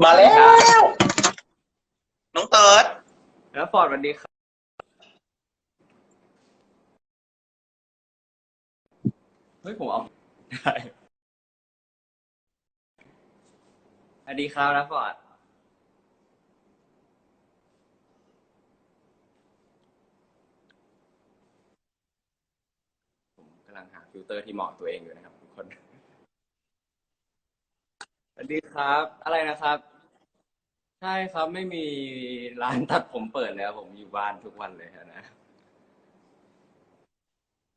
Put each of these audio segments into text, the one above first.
มาแล้ว น้องเติร์ดแล้วฟอร์ดสวัสดีครับเฮ้ยผมเอาได้สวัสดีครับนะฟอร์ดผมกำลังหาฟิลเตอร์ที่เหมาะกับตัวเองอยู่นะครับทุกคนส วัสดีครับ อะไรนะครับ ใช่ครับไม่มีร้านตัดผมเปิดแล้ว ผมอยู่บ้านทุกวันเลยครับนะ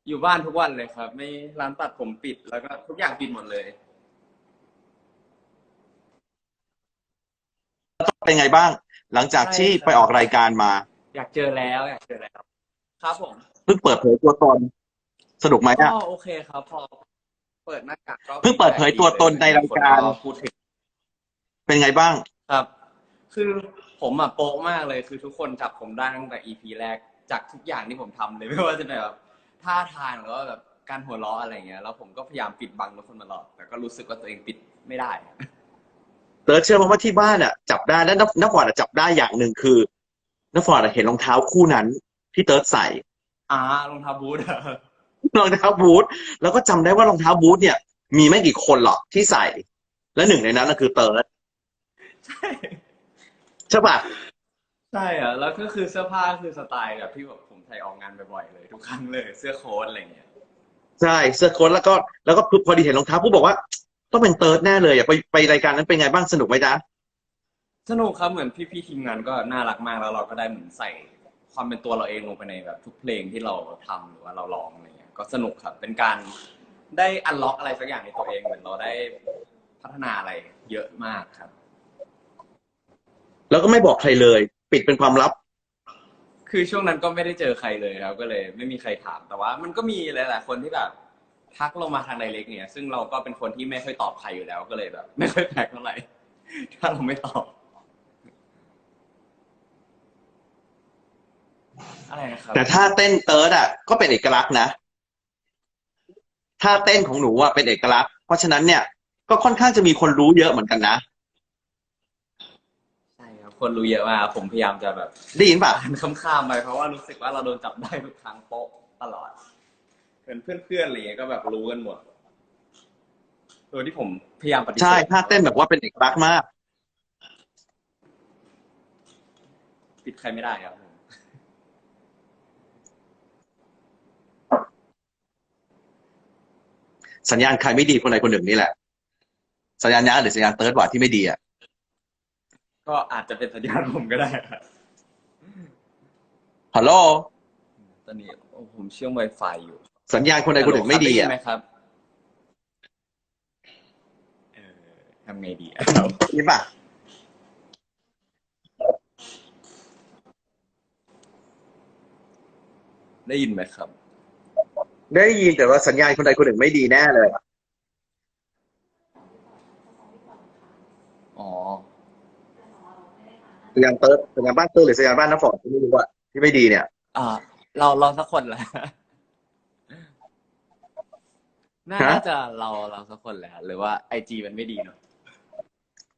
อยู่บ้านทุกวันเลยครับ ไม่ร้านตัดผมปิดแล้วก็ทุกอย่างปิดหมดเลย เป็นไงบ้าง หลังจากที่ใช่ครับไปออกรายการมา อยากเจอแล้ว อยากเจอแล้ว ครับผมเพิ่งเปิดเผยตัวตน สนุกไหมก็อะโอเคครับ พอ เปิดหน้ากากก็เพิ่งเปิดเผยตัวตนในรายการ คนพูดถึง เป็นไงบ้าง ครับ คือผมอะโป๊ะมากเลยคือทุกคนจับผมได้ตั้งแต่ EP แรกจากทุกอย่างที่ผมทำเลยไม่ว่าจะเป็นแบบท่าทางหรือว่าแบบการหัวเราะอะไรเงี้ยแล้วผมก็พยายามปิดบังทุกคนมาตลอดแต่ก็รู้สึกว่าตัวเองปิดไม่ได้ เติร์ดเชื่อไหมว่าที่บ้านอะจับได้และนนักฟอร์ดอะจับได้อย่างหนึ่งคือนักฟอร์ดอะเห็นรองเท้าคู่นั้นที่เติร์ดใส่ อ่ารองเท้าบูทอะรองเท้าบูทแล้วก็จำได้ว่ารองเท้าบูทเนี่ย มีไม่กี่คนหรอกที่ใส่ และหนึ่งในนั้นก็คือเติร์ด ใช่ใช่ปะใช่อะแล้วก็คือเสื้อผ้าคือสไตล์แบบที่แบบผมใส่ออกงานบ่อยๆเลย ทุกครั้งเลยเสื้อโค้ทอะไรเงี้ยใช่เสื้อโค้ทแล้วก็แล้วก็พอดีเห็นรองเท้าผู้บอกว่า ต้องเป็นเติร์ดแน่เลยอะไปไปรายการนั้นเป็นไงบ้างสนุกไหมจ๊ะสนุกครับเหมือนพี่ๆทีมงานก็น่ารักมากแล้วเราก็ได้เหมือนใส่ความเป็นตัวเราเองลงไปในแบบทุกเพลงที่เราทำหรือว่าเราร้องอะไรเงี้ยก็สนุกครับ เป็นการได้อันล็อกอะไรสักอย่างในตัวเองเหมือนเราได้พัฒนาอะไรเยอะมากครับ แล้วก็ไม่บอกใครเลย ปิดเป็นความลับ คือช่วงนั้นก็ไม่ได้เจอใครเลยครับ ก็เลย ไม่มีใครถามแต่ว่า มันก็มีหลายๆคนที่แบบทักลงมาทางไดเรกเนี่ย ซึ่งเราก็เป็นคนที่ไม่ค่อยตอบใครอยู่แล้วก็เลยแบบ ไม่ค่อยแปลกเท่าไหร่ถ้าเราไม่ตอบ อะไรนะครับแต่ถ้าเต้นเติร์ดอะก็เป็นเอกลักษณ์นะถ้าเต้นของหนูอะเป็นเอกลักษณ์เพราะฉะนั้นเนี่ยก็ค่อนข้างจะมีคนรู้เยอะเหมือนกันนะใช่ ครับคนรู้เยอะมากผมพยายามจะแบบได้ยินป่ะ อ่านข้ามๆไปเพราะว่ารู้สึกว่าเราโดนจับได้ทุกครั้งโป๊ะตลอด เป็นเพื่อนๆอะไรอย่างเงี้ยก็แบบรู้กันหมดโดยที่ผมพยายามปฏิเสธใช่ถ้าเต้นแบบว่าเป็นเอกลักษณ์มาก ปิดใครไม่ได้ครับผมสัญญาณใครไม่ดีคนใดคนหนึ่งนี่แหละ สัญญาณยาหรือสัญญาณเติร์ดว่าที่ไม่ดีอะ ก็อาจจะเป็นสัญญาณผมก็ได้ครับฮัลโหลตอนนี้โอ้ผมเชื่อม Wi-Fi อยู่สัญญาณคนใดคนหนึ่งไม่ดีฮัลโหลอะครับได้ยินไหมครับเออทำไงดีอะครับได้ยินป่ะได้ยินไหมครับ ได้ยินแต่ว่าสัญญาณคนใดคนหนึ่งไม่ดีแน่เลยอะ อ๋อ สัญญาณเติร์ดสัญญาณบ้านเติร์ดหรือสัญญาณบ้านน้ำฝนที่ไม่รู้อะที่ไม่ดีเนี่ยอ่าเราเราสักคนแหละน่าฮะจะเราเราสักคนแหละหรือว่าไอจีมันไม่ดีเนอะ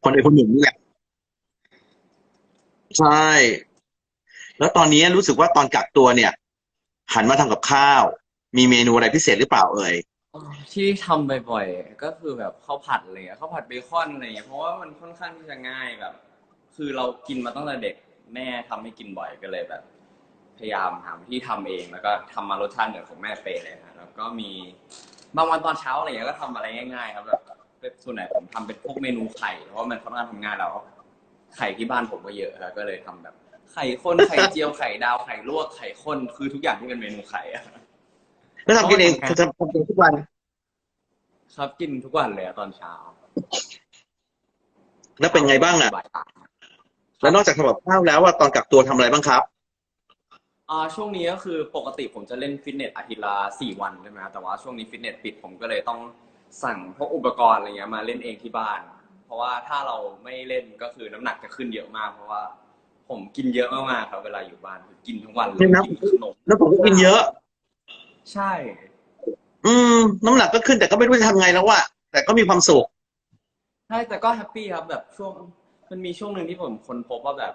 คนใดคนหนึ่งนี่แหละใช่ แล้วตอนนี้รู้สึกว่าตอนกักตัวเนี่ย หันมาทำกับข้าว มีเมนูอะไรพิเศษหรือเปล่าเอ่ยอ๋อที่ทำบ่อยๆก็คือแบบข้าวผัดอะไรเงี้ยข้าวผัดเบคอนอะไรเงี้ยเพราะว่ามันค่อนข้างที่จะง่ายแบบ คือเรากินมาตั้งแต่เด็กแม่ทำให้กินบ่อยก็เลยแบบ พยายามหาวิธีทำเอง แล้วก็ทำมารสชาติเหมือนของแม่เปย์เลยนะแล้วก็มีบางวันตอนเช้าอะไรเงี้ยก็ทำอะไรง่ายๆ ครับแบบเป็นส่วนไหนผมทำเป็นพวกเมนูไข่เพราะว่ามันค่อนข้างทำง่ายแล้ว ไข่ที่บ้านผมก็เยอะครับก็เลยทำแบบ ไข่ข้นไข่เจียวไข่ดาวไข่ลวกไข่ข้นคือทุกอย่างที่เป็นเมนูไข่อะ แล้วทำกินเองจะทำกินทุกวัน ครับกินทุกวันเลยอะตอนเช้าแล้วเป็นไงบ้างอะบ่ยสาม แล้วนอกจากทำกับข้าวแล้วว่าตอนกักตัวทำอะไรบ้างครับ อ่าช่วงนี้ก็คือปกติผมจะเล่นฟิตเนสอาทิตย์ละสี่วันใช่ไหมครับแต่ว่าช่วงนี้ฟิตเนสปิดผมก็เลยต้องสั่งพวกอุปกรณ์อะไรเงี้ยมาเล่นเองที่บ้าน เพราะว่าถ้าเราไม่เล่นก็คือน้ำหนักจะขึ้นเยอะมาก เพราะว่า ผมกินเยอะมากๆครับ เวลาอยู่บ้านคือกินทั้งวันเลยไม่นับ กินขนมแล้วผมก็กินเยอะ ใช่ อืม น้ำหนักก็ขึ้นแต่ก็ไม่รู้จะทำไงแล้วว่ะแต่ก็มีความสุข ใช่แต่ก็แฮปปี้ครับแบบช่วง มันมีช่วงหนึ่งที่ผมค้นพบว่าแบบ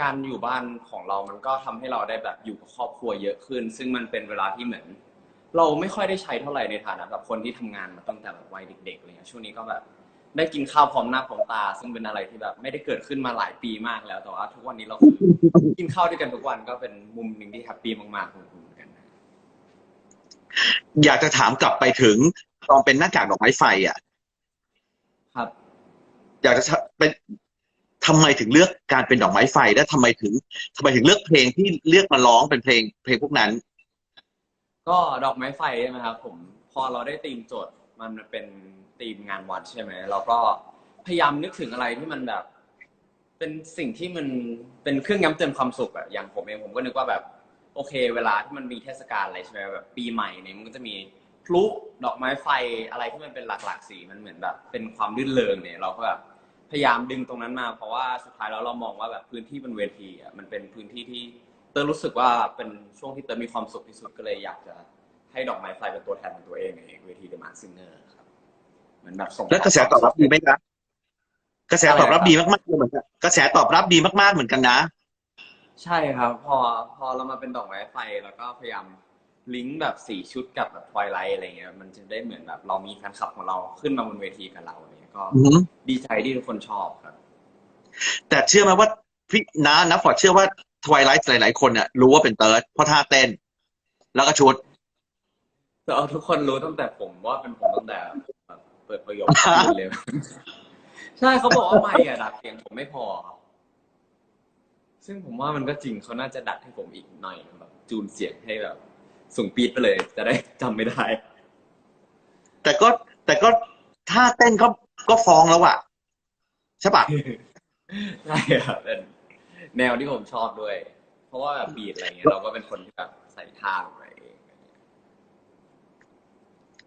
การอยู่บ้านของเรามันก็ทำให้เราได้แบบอยู่กับครอบครัวเยอะขึ้น ซึ่งมันเป็นเวลาที่เหมือน เราไม่ค่อยได้ใช้เท่าไหร่ในฐานะแบบคนที่ทำงานมาตั้งแต่แบบวัยเด็กๆอะไรเงี้ยช่วงนี้ก็แบบได้กินข้าวพร้อมหน้าพร้อมตา ซึ่งเป็นอะไรที่แบบไม่ได้เกิดขึ้นมาหลายปีมากแล้วแต่ว่าทุกวันนี้เราคือกินข้าวด้วยกันทุกวันก็เป็นมุมหนึ่งที่แฮปปี้มากๆของผมเหมือนกันนะอยากจะถามกลับไปถึงตอนเป็นหน้ากากดอกไม้ไฟอะ ครับ อยากจะเป็น ทำไมถึงเลือกการเป็นดอกไม้ไฟ และทำไมถึงทำไมถึงเลือกเพลงที่เลือกมาร้องเป็นเพลงเพลงพวกนั้น ก็ดอกไม้ไฟใช่ไหมครับผมพอเราได้ตีมโจทย์มันเป็นตีมงานวัดใช่ไหมเราก็พยายามนึกถึงอะไรที่มันแบบ เป็นสิ่งที่มันเป็นเครื่องย้ำเตือนความสุขอะอย่างผมเองผมก็นึกว่าแบบโอเค เวลาที่มันมีเทศกาลอะไรใช่ไหมแบบ ปีใหม่เนี่ยมันก็จะมีพลุดอกไม้ไฟอะไรที่มันเป็นหลากๆสีมันเหมือนแบบ เป็นความรื่นเริงเนี่ยเราก็แบบ พยายามดึงตรงนั้นมา เพราะว่าสุดท้ายแล้วเรามองว่าแบบพื้นที่บนเวทีอะมันเป็นพื้นที่ที่เตอร์รู้สึกว่าเป็นช่วงที่เตอร์มีความสุขที่สุดก็เลยอยากจะให้ดอกไม้ไฟเป็นตัวแทนของตัวเองในเวทีเดอะมาซิงเนอร์ครับเหมือนแบบส่งและกระแสตอบรับดีไหมครับกระแสตอบรับดีมากๆเลยเหมือนกันกระแสตอบรับดีมากๆเหมือนกันนะ ใช่ครับ พอพอเรามาเป็นดอกไม้ไฟแล้วก็พยายามลิงก์แบบสี่ชุดกับแบบทวายไลท์อะไรเงี้ยมันจะได้เหมือนแบบเรามีแฟนคลับของเราขึ้นมาบนเวทีกับเราเนี่ย ก็อือหือดีใจที่ทุกคนชอบครับ แต่เชื่อไหมว่าพี่นะนะฟอร์ดเชื่อว่าทวายไลท์หลาย ๆ คนเนี่ยรู้ว่าเป็นเติร์ดเพราะท่าเต้น แล้วก็ชุด แต่เอาทุกคนรู้ตั้งแต่ผมว่าเป็นผมตั้งแต่แบบเปิดประโยคเลย ใช่เขาบอกว่าไม่อะดัดเสียงผมไม่พอ ซึ่งผมว่ามันก็จริงเขาน่าจะดัดให้ผมอีกหน่อยนึงแบบ จูนเสียงให้แบบสูงปี๊ดไปเลย จะได้จำไม่ได้ แต่ก็แต่ก็ท่าเต้นก็ ก็ฟ้องแล้วอะใช่ปะใช่ครับเป็นแนวที่ผมชอบด้วย เพราะว่าแบบบีดอะไรเงี้ยเราก็เป็นคนที่แบบใส่ท่าลงไปเอง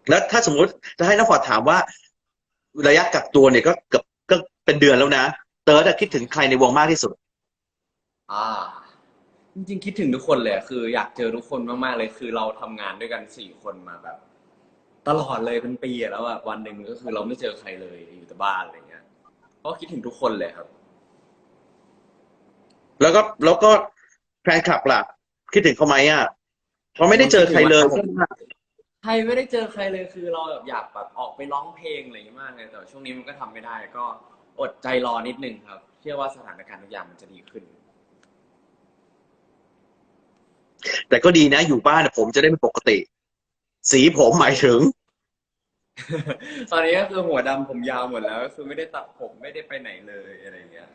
แล้วถ้าสมมุติจะให้น้าฟอร์ดถามว่า ระยะกักตัวเนี่ยก็เกือบก็เป็นเดือนแล้วนะเติร์ดอะคิดถึงใครในวงมากที่สุด อ่า จริงๆคิดถึงทุกคนเลยอะคืออยากเจอทุกคนมากๆเลย คือเราทำงานด้วยกันสี่คนมาแบบ ตลอดเลยเป็นปีอะแล้วแบบวันหนึ่งก็คือเราไม่เจอใครเลยอยู่แต่บ้านอะไรเงี้ยก็คิดถึงทุกคนเลยครับ แล้วก็แล้วก็แฟนคลับล่ะ คิดถึงเขาไหมอะเพราะไม่ได้เจอใครเลยใช่ไหมใครไม่ได้เจอใครเลยคือเราแบบอยากแบบออกไปร้องเพลงอะไรอย่างเงี้ยมากเลยแต่ว่าช่วงนี้มันก็ทำไม่ได้ก็อดใจรอนิดนึงครับ เชื่อว่าสถานการณ์ทุกอย่างมันจะดีขึ้น แต่ก็ดีนะอยู่บ้านอะผมจะได้เป็นปกติ สีผมหมายถึง ตอนนี้ก็คือหัวดำผมยาวหมดแล้วก็คือไม่ได้ตัดผมไม่ได้ไปไหนเลยอะไรอย่างเงี้ย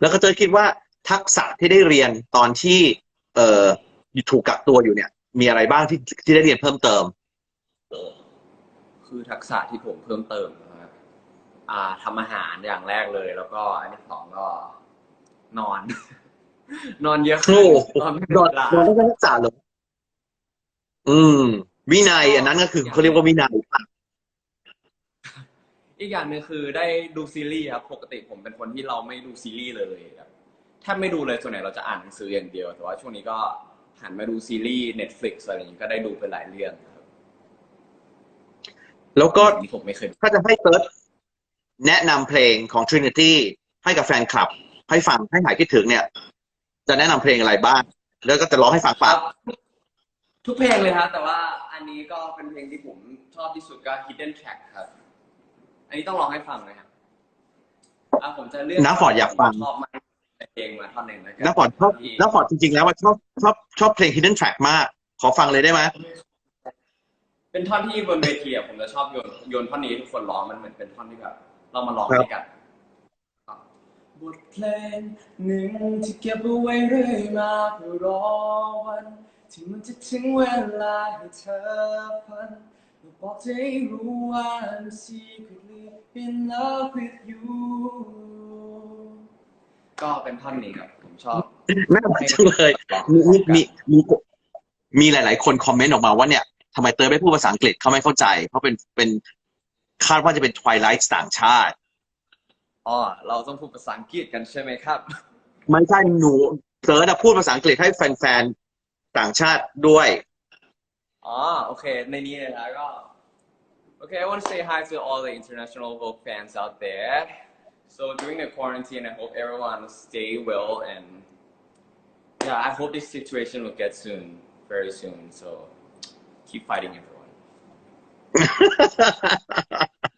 แล้วก็เจอคิดว่าทักษะที่ได้เรียนตอนที่ เอ่อถูกกักตัวอยู่เนี่ย มีอะไรบ้างที่ที่ได้เรียนเพิ่มเติม คือทักษะที่ผมเพิ่มเติมนะครับอ่าทำอาหารอย่างแรกเลย แล้วก็อันที่สองก็ นอน นอนเยอะขึ้โอ้นโหนอนไม่นเวอนลานอนต้องทักษะเหรอ อืม วินัย อันนั้นก็คือเขาเรียกว่าวินัยอีกอย่างหนึ่งคือได้ดูซีรีส์ครับปกติผมเป็นคนที่เราไม่ดูซีรีส์เลยครับแทบไม่ดูเลยส่วนใหญ่เราจะอ่านหนังสืออย่างเดียว แต่ว่าช่วงนี้ก็หันมาดูซีรีส์ Netflix อะไรอย่างนี้ก็ได้ดูไปหลายเรื่องครับแล้วก็ที่ผมไม่เคยดูถ้าจะให้เติร์ดแนะนำเพลงของ Trinity ให้กับแฟนคลับ ให้ฟังให้หายคิดถึงเนี่ย จะแนะนำเพลงอะไรบ้าง แล้วก็จะร้องให้ฟังคปะรับ ทุกเพลงเลยครับแต่ว่าอันนี้ก็เป็นเพลงที่ผมชอบที่สุดก็ Hidden Track ครับ อันนี้ต้องร้องให้ฟังนะครับอะผมจะเลือกน้าฟอร์ดอยากฟัง ชอบมากเพลงมาท่อนหนึ่งแล้วกัน้าฟอร์ดชอบน้าฟอร์ดจริงๆ แล้วว่าชอบชอบชอบเพลง Hidden Track มาก ขอฟังเลยได้ไหมเป็นท่อนที่บนเวทีอะผมจะชอบโยนโยนท่อนนี้ให้ทุกคนร้องมันเหมือนเป็นท่อนที่แบบเรามาร้องด้วยกัน บทเพลงหนึ่งที่เก็บเอาไว้เรื่อยมาเพื่อรอวัน ที่มันจะถึงเวลาให้เธอพันและบอกเธอให้รู้ว่า I'm secretly in love with you ก็เป็นท่อนนี้ครับผมชอบน่ารักจังเลยมีมีมีมีมีหลาย ๆ คนคอมเมนต์ออกมาว่าเนี่ยทำไมเติร์ดไม่พูดภาษาอังกฤษเขาไม่เข้าใจเพราะเป็นเป็นคาดว่าจะเป็น Twilight ต่างชาติอ๋อเราต้องพูดภาษาอังกฤษกันใช่ไหมครับ ไม่ใช่หนูเติร์ดอะพูดภาษาอังกฤษให้แฟน ๆ ต่างชาติด้วย อ๋อโอเคในนี้เลยนะก็โอเค I want to say hi to all the international Vogue fans out there so during the quarantine I hope everyone stay well and yeah I hope this situation will get soon very soon so keep fighting everyone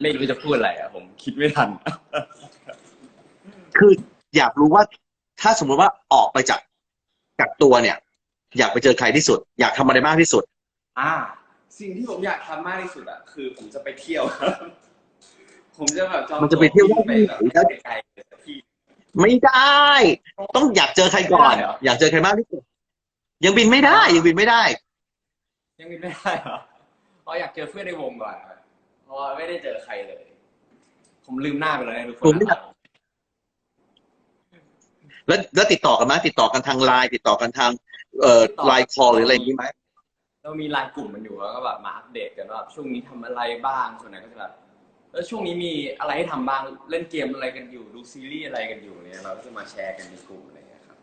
ไม่รู้จะพูดอะไรอะผมคิดไม่ทัน คืออยากรู้ว่าถ้าสมมติว่าออกไปจากกักตัวเนี่ย อยากไปเจอใครที่สุด อยากทำอะไรมากที่สุด อ่า สิ่งที่ผมอยากทำมากที่สุดอะคือผมจะไปเที่ยวครับ ผมจะแบบจองมันจะไปเที่ยวตั๋วได้แบบที่ไหนไกลๆสักที่ ไม่ได้ ต้องอยากเจอใครก่อน ไม่ได้เหรออยากเจอใครมากที่สุด ยังบินไม่ได้ยังบินไม่ได้ ยังไม่ได้เหรอเพราะอยากเจอเพื่อนในวงก่อนครับเพราะว่าไม่ได้เจอใครเลย ผมลืมหน้าไปแล้วนะทุกคผมนไม่อยาก แล้วแล้วติดต่อกันไหมติดต่อกันทางไลน์ติดต่อกันทาง เอ่อไลน์คอลหรืออะไรอย่างนี้ไหมเรามีไลน์กลุ่มมันอยู่แล้วก็แบบมาอัปเดตกันว่าช่วงนี้ทำอะไรบ้างส่วนไหนก็จะแบบแล้วช่วงนี้มีอะไรให้ทำบ้างเล่นเกมอะไรกันอยู่ ดูซีรีส์อะไรกันอยู่เนี่ยเราก็จะมาแชร์กันในกลุ่มอะไรอย่างเงี้ยครับ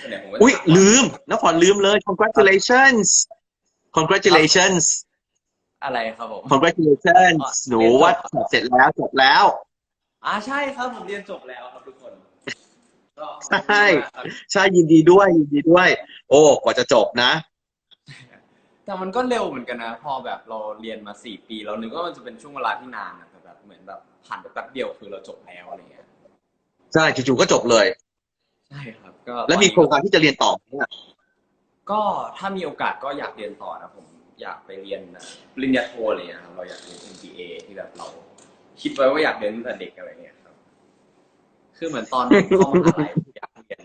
ส่วนใหญ่ผมก็จะอุ้ยลืมนครลืมเลย congratulations congratulations อะไรครับผม congratulations อ๋อหนูว่าเสร็จแล้วจบแล้ว อ่าใช่ครับผมเรียนจบแล้วครับทุกคนก็ ใช่ใช่ยินดีด้วยยินดีด้วย โอ้กว่าจะจบนะ แต่มันก็เร็วเหมือนกันนะ พอแบบเราเรียนมาสี่ปีเรานึกว่ามันจะเป็นช่วงเวลาที่นานนะแต่แบบเหมือนแบบผ่านไปแป๊บเดียวคือเราจบแล้วอะไรเงี้ยใช่จู่ๆก็จบเลย ใช่ครับ ก็แล้วมีโครงการที่จะเรียนต่อไหมเนี่ยก็ถ้ามีโอกาสก็อยากเรียนต่อนะผมอยากไปเรียนนะปริญญาโทอะไรเงี้ยครับเราอยากเรียน MBA ที่แบบเรา คิดไว้ว่าอยากเรียนตั้งแต่เด็กอะไรเงี้ย คือเหมือนตอนเข้ามหาลัยอยากเรียน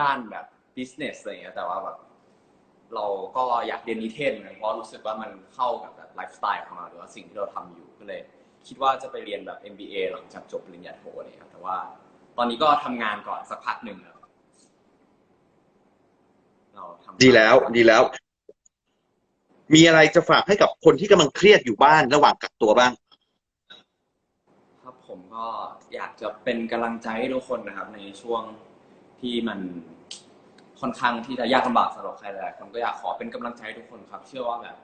ด้านแบบ business อะไรเงี้ยแต่ว่าแบบเราก็อยากเรียนนิเทศเหมือนกันเพราะรู้สึกว่ามันเข้ากับแบบไลฟ์สไตล์ของเราหรือว่าสิ่งที่เราทำอยู่ก็เลย คิดว่าจะไปเรียนแบบ MBA หลังจากจบปริญญาโทอะไรเลยแต่ว่า ตอนนี้ก็ทำงานก่อนสักพักหนึ่งครับเราทำดีแล้วดีแล้ว มีอะไรจะฝากให้กับคนที่กำลังเครียดอยู่บ้านระหว่างกักตัวบ้าง ผมก็อยากจะเป็นกำลังใจให้ทุกคนนะครับ ในช่วงที่มันค่อนข้างที่จะยากลำบากสำหรับใครหลายๆคนก็อยากขอเป็นกำลังใจให้ทุกคนครับ เชื่อว่าแบบ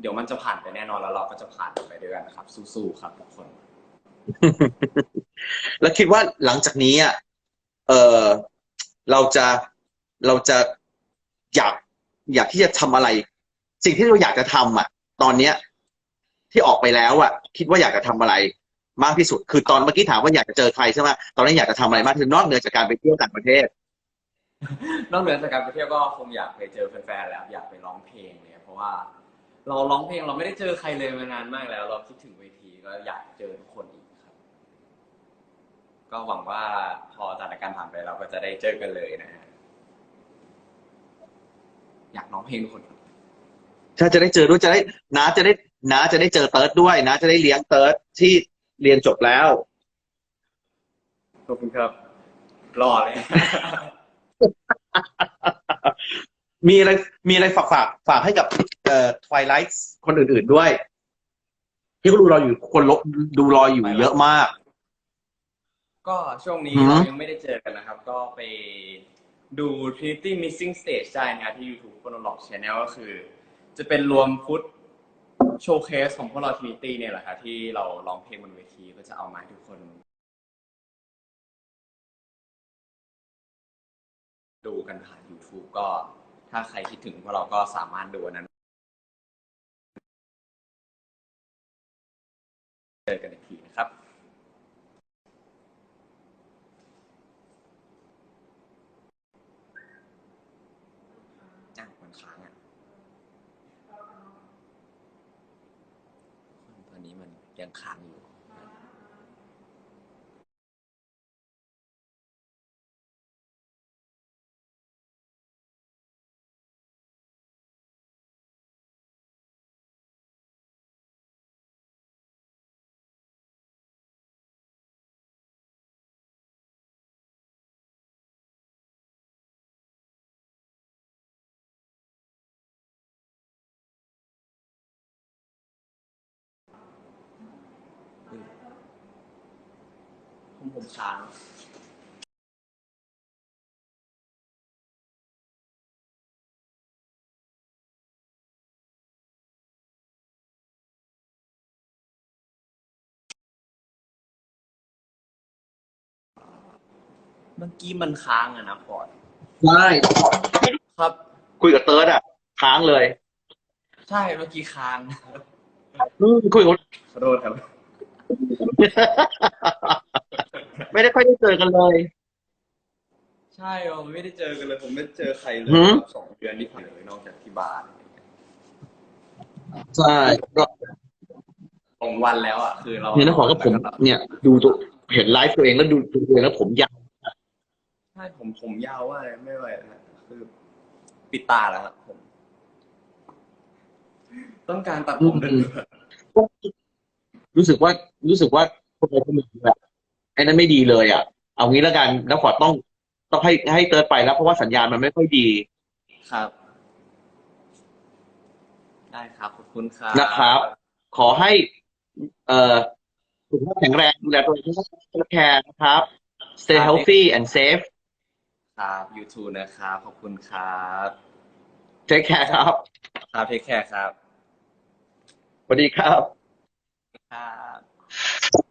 เดี๋ยวมันจะผ่านไปแน่นอนแล้วเราก็จะผ่านไปด้วยกันนะครับ สู้ๆครับทุกคน แล้วคิดว่าหลังจากนี้อะเออเราจะเราจะอยากอยากที่จะทำอะไร สิ่งที่เราอยากจะทำอะ ตอนเนี้ย ที่ออกไปแล้วอะ คิดว่าอยากจะทำอะไร มากที่สุด คือตอนเมื่อกี้ถามว่าอยากจะเจอใครใช่ไหมตอนนี้อยากจะทำอะไรมากที่สุดนอกเหนือจากการไปเที่ยวต่างประเทศ นอกเหนือจากการไปเที่ยวก็คงอยากไปเจอแฟนๆแล้ว อยากไปร้องเพลงเนี่ยเพราะว่า เราร้องเพลงเราไม่ได้เจอใครเลยมานานมากแล้ว เราคิดถึงเวทีก็อยากเจอทุกคนอีกครับ ก็หวังว่าพอสถานการณ์ผ่านไปเราก็จะได้เจอกันเลยนะฮะอยากร้องเพลงทุกคนครับถ้าจะได้เจอด้วยจะได้น้าจะได้น้าจะได้เจอเติร์ดด้วยน้าจะได้เลี้ยงเติร์ดที่ เรียนจบแล้ว ขอบคุณครับ รอเลย มีอะไรมีอะไรฝากฝากฝากให้กับเอ่อทวายไลท์คนอื่นๆด้วย ที่เขาดูเราอยู่คนลบดูรออยู่เยอะมาก ก็ช่วงนี้อือฮึ เรายังไม่ได้เจอกันนะครับ ก็ไปดู Trinity Missing Stage ได้นะครับที่ YouTube คนหลอก Channel ก็คือ จะเป็นรวมฟุต โชว์เคสของพวกเราทีมิตี้เนี่ยแหละครับที่เราร้องเพลงบนเวทีก็จะเอามาให้ทุกคน ดูกันผ่าน YouTube ก็ถ้าใครคิดถึงพวกเราก็สามารถดูอันนั้น เจอกันอีกทีนะครับ อะมันค้างอะ ตอนนี้มัน ยังค้างอยู่ ผมช้างเมื่อกี้มันค้างอะนะพอดใช่ครับ คุยกับเติร์ดอะค้างเลย ใช่เมื่อกี้ค้างคุยกับขอโทษครับ ไม่ได้ค่อยได้เจอกันเลย ใช่ผมไม่ได้เจอกันเลย ผมไม่เจอใครเลยหืมครับสองเดือนที่ผ่านเลยนอกจากที่บ้านใช่ก็สองวันแล้วอะคือเราเนี่ยนะขอกับผม เนี่ย ดูตัวเห็นไลฟ์ตัวเองแล้วดูตัวเองแล้วผมยาวใช่ผมผมยาวว่าไม่ไหวแล้วฮะคือปิดตาแล้วครับผม ต้องการตัดผมด้วยรู้สึกว่ารู้สึกว่าคนใดคนหนึ่งแบบ ไอ้นั้นไม่ดีเลยอะ เอางี้แล้วกันแล้วขอต้องต้องให้ให้เติร์ดไปแล้วเพราะว่าสัญญาณมันไม่ค่อยดีครับ ได้ครับขอบคุณครับนะครับ ขอให้ เอ่อสุขภาพแข็งแรงดูแลตัวเองแคร์นะครับ stay healthy and safe ครับ YouTube นะครับ ขอบคุณครับ take care ครับ ครับเทคแคร์ครับสวัสดีครับครับ